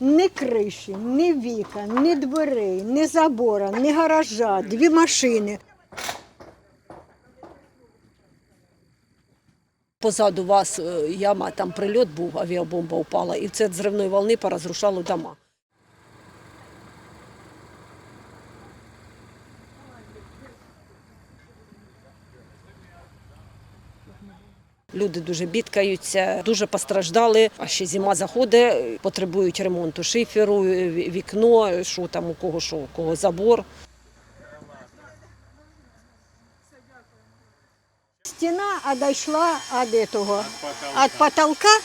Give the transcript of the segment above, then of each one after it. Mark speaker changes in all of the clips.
Speaker 1: ні криші, ні вікон, ні дверей, ні забора, ні гаража, дві машини.
Speaker 2: Позаду вас е, яма, там прильот був, авіабомба упала, і це зривної волни порозрушало дома. Люди дуже бідкаються, дуже постраждали. А ще зима заходить, потребують ремонту шиферу, е, вікно, що там у кого що, у кого забор.
Speaker 1: Стіна одійшла від этого, від потолка,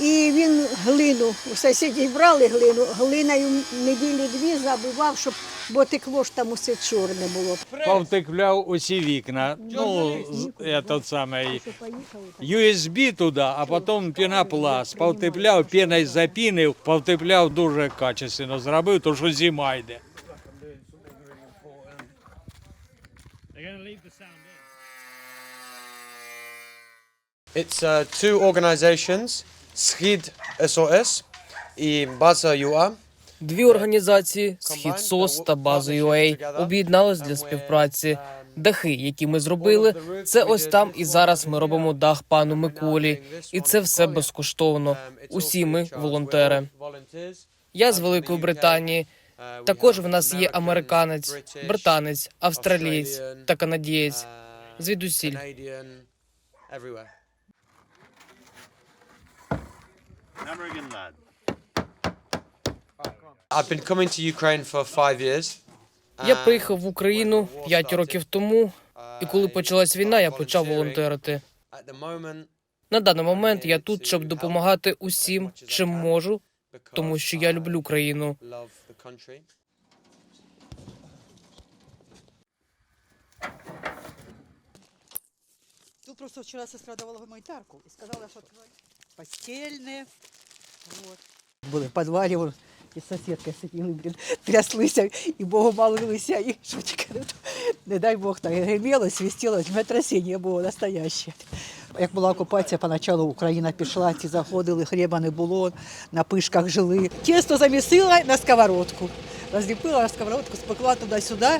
Speaker 1: і він глину, у сусідів брали глину, глиною неділі дві забивав, щоб, бо текло ж там усе чорне було.
Speaker 3: повтекляв усі вікна. Ну, з- этот самий USB туди, а потім пінопласт. Повтепляв, піною запінив, повтепляв дуже качественно зробив, то що зима йде.
Speaker 4: It's uh, two organizations, SCHID SOS і База ЮА.
Speaker 5: Дві організації Схід СОС та База UA об'єднались для співпраці. Дахи, які ми зробили, це ось там і зараз ми робимо дах пану Миколі, і це все безкоштовно. Усі ми волонтери. Я з Великої Британії. Також в нас є американець, британець, австралієць та канадієць. Звідусіль.
Speaker 6: American lad.
Speaker 4: I've been coming to Ukraine for five years.
Speaker 5: Я приїхав в Україну 5 років тому, і коли почалась війна, я почав волонтерити.
Speaker 4: At
Speaker 5: На даний момент я тут, щоб допомагати усім, чим можу, тому що я люблю країну.
Speaker 7: Тут просто вчера сестра давала гуманитарку и сказала, что постельные. Були в підвалі, і сусідка сиділи, блін, тряслися, і Богу молилися, і що тільки не, дай Бог, так гриміло, свістіло, землетрясіння було настояще. Як була окупація, поначалу Україна пішла, ці заходили, хліба не було, на пишках жили. Тісто замісила на сковородку, розліпила на сковородку, спекла туди-сюди,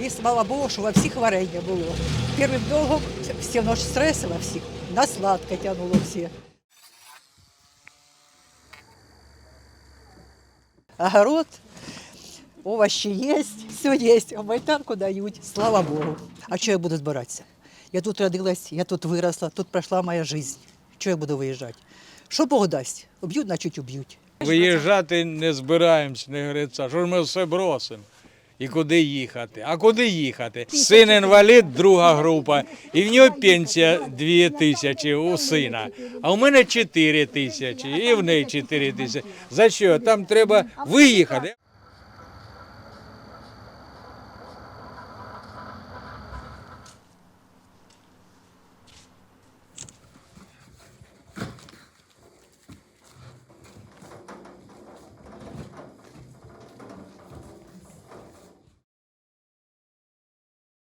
Speaker 7: і слава Богу, що во всіх варення було. Первим довгом всі воно ж стресило всіх, на сладко тягнуло всі. Огород, овощи есть, все есть, Майтанку дають, слава Богу. А що я буду збиратися? Я тут родилась, я тут виросла, тут пройшла моя життя. Що я буду виїжджати? Що Бог дасть? Уб'ють, значить уб'ють.
Speaker 3: Виїжджати не збираємось, не говориться, що ж ми все бросимо. І куди їхати? А куди їхати? Син інвалід, друга група, і в нього пенсія 2 тисячі у сина. А у мене 4 тисячі, і в неї 4 тисячі. За що? Там треба виїхати.